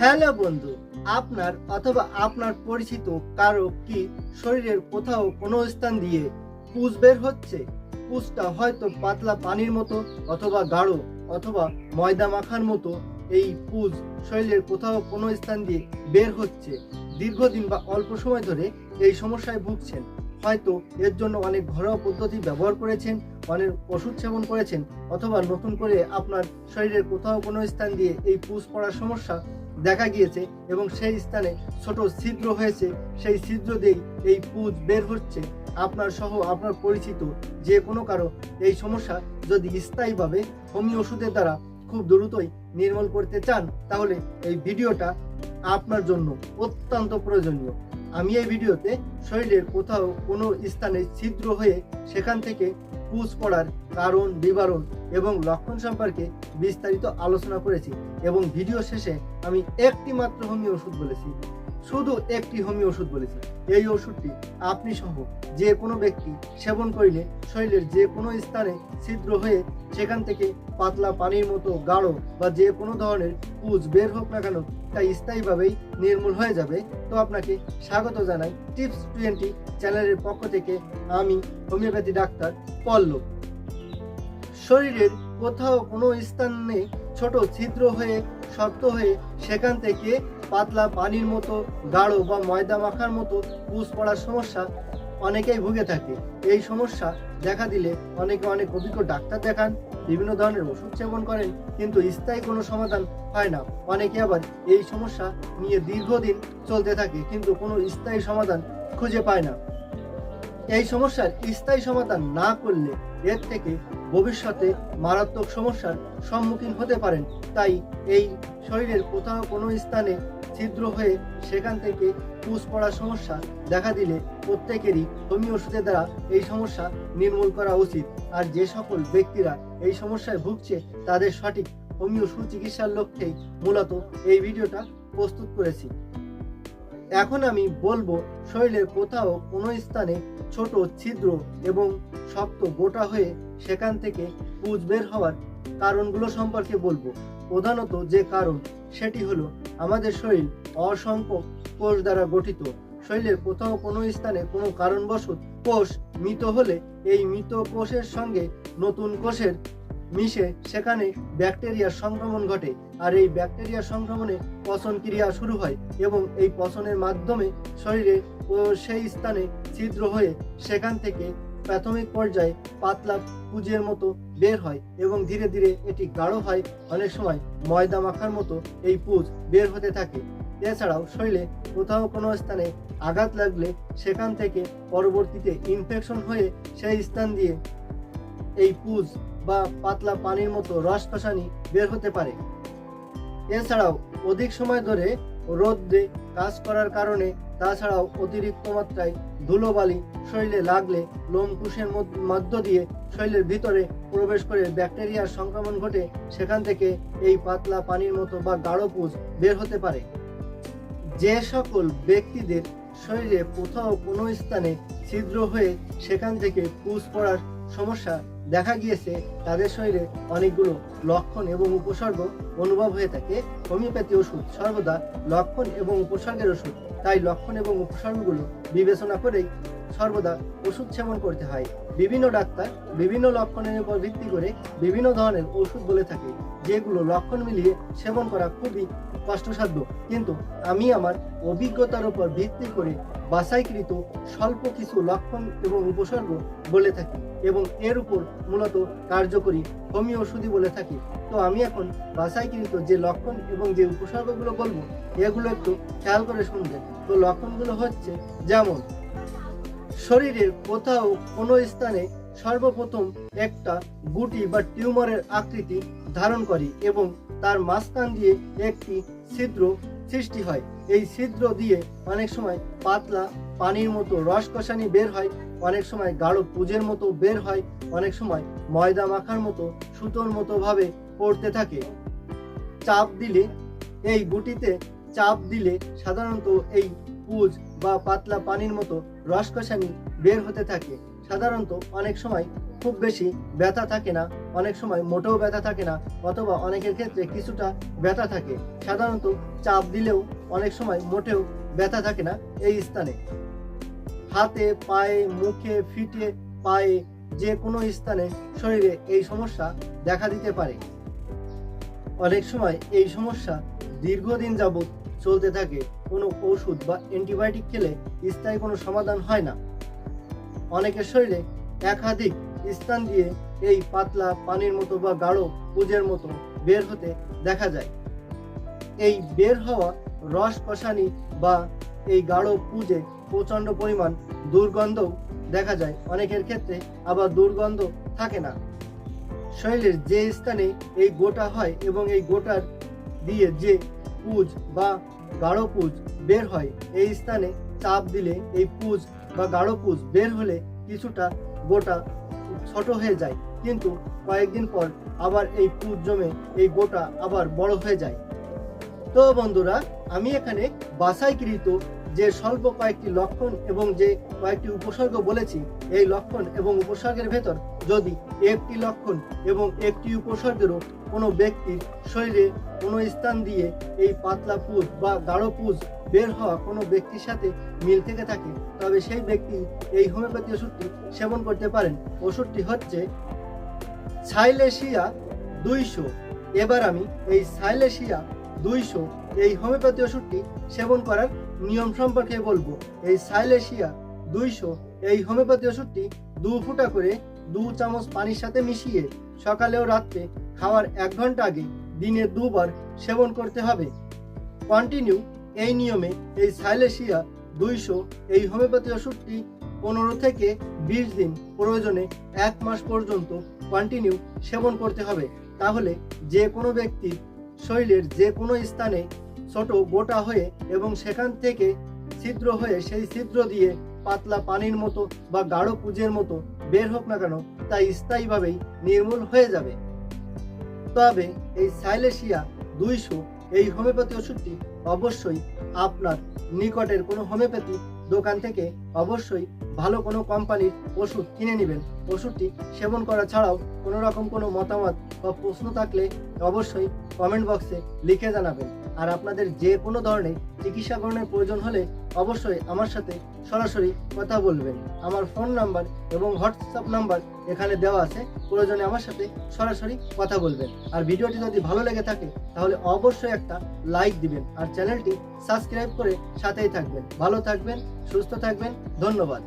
Hello বন্ধু, আপনার অথবা আপনার পরিচিত কারও কি শরীরের কোথাও কোনো স্থান দিয়ে পুজ বের হচ্ছে? পুজটা হয়তো পাতলা পানির মতো অথবা গাঢ় অথবা ময়দা মাখার মতো এই পুজ শরীরের কোথাও কোনো স্থান দিয়ে বের হচ্ছে। দীর্ঘদিন বা অল্প সময় ধরে এই সমস্যায় ভুগছেন। হয়তো এর জন্য অনেক ঘরোয়া পদ্ধতি ব্যবহার করেছেন, অনেক ওষুধ সেবন করেছেন অথবা নতুন করে আপনার শরীরের কোথাও কোনো স্থান দিয়ে এই পুজ পড়ার সমস্যা দেখা গিয়েছে এবং সেই স্থানে ছোট ছিদ্র হয়েছে। সেই ছিদ্র দিয়েই এই পুজ বের হচ্ছে। আপনার সহ আপনার পরিচিত যে কোনো কারও এই সমস্যা যদি স্থায়ীভাবে হোমিও ওষুধের দ্বারা খুব দ্রুতই নির্মূল করতে চান, তাহলে এই ভিডিওটা আপনার জন্য অত্যন্ত প্রয়োজনীয়। আমি এই ভিডিওতে শরীরের কোথাও কোনো স্থানে ছিদ্র হয়ে সেখান থেকে পুজ পড়ার কারণ, বিবরণ এবং লক্ষণ সম্পর্কে বিস্তারিত আলোচনা করেছি এবং ভিডিও শেষে আমি একটি মাত্র হোমিও ওষুধ বলেছি। শুধু একটি হোমিও ওষুধ বলেছে এই ওষুধটি আপনি সহ যে কোনো ব্যক্তি সেবন করিলে শরীরের যে কোনো স্থানে ছিদ্র হয়ে সেখান থেকে পাতলা পানির মতো গাঢ় বা যে কোনো ধরনের পুজ বের হোক না কেন, তা স্থায়ীভাবেই নির্মূল হয়ে যাবে। তো আপনাকে স্বাগত জানাই টিপস টোয়েন্টি চ্যানেলের পক্ষ থেকে আমি হোমিওপ্যাথি ডাক্তার পল্লব। শরীরের কোথাও কোনো স্থানে ছোট ছিদ্র হয়ে, শক্ত হয়ে সেখান থেকে পাতলা পানির মতো গাঢ় বা ময়দা মাখার মতো পুষ পড়ার সমস্যা অনেকেই ভুগে থাকে। এই সমস্যা দেখা দিলে অনেকে অনেক অভিজ্ঞ ডাক্তার দেখান, বিভিন্ন ধরনের ওষুধ সেবন করেন, কিন্তু স্থায়ী কোনো সমাধান হয় না। অনেকে আবার এই সমস্যা নিয়ে দীর্ঘদিন চলতে থাকে, কিন্তু কোনো স্থায়ী সমাধান খুঁজে পায় না। এই সমস্যার স্থায়ী সমাধান না করলে এর থেকে ভবিষ্যতে মারাত্মক সমস্যার সম্মুখীন হতে পারেন। তাই এই শরীরের কোথাও কোনো স্থানে ছিদ্র হয়ে সেখান থেকে পুষ পড়ার সমস্যা দেখা দিলে প্রত্যেকেরই হোমি ওষুধের দ্বারা এই সমস্যা নির্মূল করা উচিত। আর যে সকল ব্যক্তিরা এই সমস্যায় ভুগছে, তাদের সঠিক হোমিও সুচিকিৎসার লক্ষ্যেই মূলত এই ভিডিওটা প্রস্তুত করেছি। এখন আমি বলব শরীরের কোথাও কোনো স্থানে ছোট ছিদ্র এবং শক্ত গোটা হয়ে সেখান থেকে পুজ বের হওয়ার কারণগুলো সম্পর্কে বলব। প্রধানত যে কারণ, সেটি হলো আমাদের শরীর অসংখ্য কোষ দ্বারা গঠিত। শরীরের কোথাও কোনো স্থানে কোনো কারণবশত কোষ মৃত হলে এই মৃত কোষের সঙ্গে নতুন কোষের মিশে সেখানে ব্যাকটেরিয়ার সংক্রমণ ঘটে আর এই ব্যাকটেরিয়া সংক্রমণে পচন ক্রিয়া শুরু হয় এবং এই পচনের মাধ্যমে শরীরে ও সেই স্থানে ছিদ্র হয়ে সেখান থেকে প্রাথমিক পর্যায়ে পাতলা পুজের মতো বের হয় এবং ধীরে ধীরে এটি গাঢ় হয়। অনেক সময় ময়দা মাখার মতো এই পুজ বের হতে থাকে। এছাড়াও শরীরে কোথাও কোনো স্থানে আঘাত লাগলে সেখান থেকে পরবর্তীতে ইনফেকশন হয়ে সেই স্থান দিয়ে এই পুজ বা পাতলা পানির মতো রস কষানি বের হতে পারে। এছাড়াও অধিক সময় ধরে রোদ্রে কাজ করার কারণে তাছাড়াও অতিরিক্ত মাত্রায় ধুলোবালি শরীরে লাগলে লোমকুশের মধ্য দিয়ে শরীরের ভিতরে প্রবেশ করে ব্যাকটেরিয়ার সংক্রমণ ঘটে, সেখান থেকে এই পাতলা পানির মতো বা গাঢ় পুজ বের হতে পারে। যে সকল ব্যক্তিদের শরীরে কোথাও কোনো স্থানে ছিদ্র হয়ে সেখান থেকে পুজ পড়ার সমস্যা দেখা গিয়েছে তাদের শরীরে অনেকগুলো লক্ষণ এবং উপসর্গ অনুভব হয়ে থাকে। হোমিওপ্যাথি ওষুধ সর্বদা লক্ষণ এবং উপসর্গের ওষুধ। তাই লক্ষণ এবং উপসর্গগুলো বিবেচনা করেই সর্বদা ওষুধ সেবন করতে হয়। বিভিন্ন ডাক্তার বিভিন্ন লক্ষণের উপর ভিত্তি করে বিভিন্ন ধরনের ওষুধ বলে থাকে, যেগুলো লক্ষণ মিলিয়ে সেবন করা খুবই কষ্টসাধ্য। কিন্তু আমি আমার অভিজ্ঞতার উপর ভিত্তি করে বাছাইকৃত স্বল্প কিছু লক্ষণ এবং উপসর্গ বলে থাকি এবং এর উপর মূলত কার্যকরী হোমিও ওষুধই বলে থাকি। তো আমি এখন বাছাইকৃত যে লক্ষণ এবং যে উপসর্গগুলো বলব, এগুলো একটু খেয়াল করে শুনবেন। তো লক্ষণগুলো হচ্ছে যেমন শরীরের কোথাও কোনো স্থানে সর্বপ্রথম একটা গুটি বা টিউমারের আকৃতি ধারণ করে এবং তার মাঝখান দিয়ে একটি ছিদ্র সৃষ্টি হয়। এই ছিদ্র দিয়ে অনেক সময় পাতলা পানির মতো রস কষানি বের হয়, অনেক সময় গাঢ় পুজের মতো বের হয়, অনেক সময় ময়দা মাখার মতো সুতোর মতো ভাবে পড়তে থাকে। চাপ দিলে, এই গুটিতে চাপ দিলে সাধারণত এই পুজ বা পাতলা পানির মতো রসকষানি বের হতে থাকে। সাধারণত অনেক সময় খুব বেশি ব্যথা থাকে না, অনেক সময় মোটেও ব্যথা থাকে না অথবা অনেকের ক্ষেত্রে কিছুটা ব্যথা থাকে। সাধারণত চাপ দিলেও অনেক সময় মোটেও ব্যথা থাকে না এই স্থানে। হাতে, পায়ে, মুখে, ফিটে, পায়ে যে কোনো স্থানে শরীরে এই সমস্যা দেখা দিতে পারে। অনেক সময় এই সমস্যা দীর্ঘদিন যাবৎ চলতে থাকে, কোনো ওষুধ বা অ্যান্টিবায়োটিক খেলে স্থায়ী কোনো সমাধান হয় না। অনেকের শরীরে একাধিক স্থান দিয়ে এই পাতলা পানির মতো বা গাঢ় পুজের মতো বের হতে দেখা যায়। এই বের হওয়া রস কষানি বা এই গাঢ় পুজে প্রচণ্ড পরিমাণ দুর্গন্ধও দেখা যায়। অনেকের ক্ষেত্রে আবার দুর্গন্ধ থাকে না। শরীরের যে স্থানে এই গোটা হয় এবং এই গোটার দিয়ে যে পুজ বা গাঢ় পুজ বের হয়। এই স্থানে চাপ দিলে এই পুজ বা গাঢ় পুজ বের হলে কিছুটা গোটা ছোট হয়ে যায়। কিন্তু কয়েকদিন পর আবার এই পুজ জমে এই গোটা আবার বড় হয়ে যায়। তো বন্ধুরা, আমি এখানে বাছাইকৃত যে স্বল্প কয়েকটি লক্ষণ এবং যে কয়েকটি উপসর্গ বলেছি, এই লক্ষণ এবং উপসর্গের ভেতর যদি একটি লক্ষণ এবং একটি উপসর্গেরও কোনো ব্যক্তির শরীরে কোনো স্থান দিয়ে এই পাতলা পুজ বা গাঢ় পুজ বের হওয়া কোনো ব্যক্তির সাথে মিল থেকে থাকে, তবে সেই ব্যক্তি এই হোমিওপ্যাথি ওষুধটি সেবন করতে পারেন। ওষুধটি হচ্ছে সাইলেশিয়া দুইশো। এবার আমি এই সাইলেশিয়া দুইশো এই হোমিওপ্যাথি ওষুধটি সেবন করার নিয়ম সম্পর্কে বলব। এই সাইলেশিয়া দুইশো, এই হোমিওপ্যাথি ওষুধটি দু ফুটা করে দু চামচ পানির সাথে মিশিয়ে সকালে ও রাত্রে খাওয়ার এক ঘণ্টা আগে দিনে দুবার সেবন করতে হবে। কন্টিনিউ এই নিয়মে এই সাইলেশিয়া দুইশো, এই হোমিওপ্যাথি ওষুধটি পনেরো থেকে বিশ দিন প্রয়োজনে এক মাস পর্যন্ত কন্টিনিউ সেবন করতে হবে। তাহলে যে কোনো ব্যক্তির শরীরের যে কোনো স্থানে ছোট গোটা হয়ে এবং সেখান থেকে ছিদ্র হয়ে সেই ছিদ্র দিয়ে পাতলা পানির মতো বা গাঢ় পুজের মতো বের হোক না কেন, তা স্থায়ীভাবেই নির্মূল হয়ে যাবে। তবে এই সাইলেশিয়া দুইশো, এই হোমিওপ্যাথি ওষুধটি অবশ্যই আপনার নিকটের কোনো হোমিওপ্যাথি দোকান থেকে অবশ্যই ভালো কোনো কোম্পানির ওষুধ কিনে নেবেন। ওষুধটি সেবন করা ছাড়াও কোনো রকম কোনো মতামত বা প্রশ্ন থাকলে অবশ্যই কমেন্ট বক্সে লিখে জানাবেন। আর আপনাদের যে কোনো ধরনের চিকিৎসা গ্রহণের প্রয়োজন হলে অবশ্যই আমার সাথে সরাসরি কথা বলবেন। আমার ফোন নাম্বার এবং হোয়াটসঅ্যাপ নাম্বার এখানে দেওয়া আছে। প্রয়োজনে আমার সাথে সরাসরি কথা বলবেন। আর ভিডিওটি যদি ভালো লেগে থাকে, তাহলে অবশ্যই একটা লাইক দিবেন আর চ্যানেলটি সাবস্ক্রাইব করে সাথেই থাকবেন। ভালো থাকবেন, সুস্থ থাকবেন, ধন্যবাদ।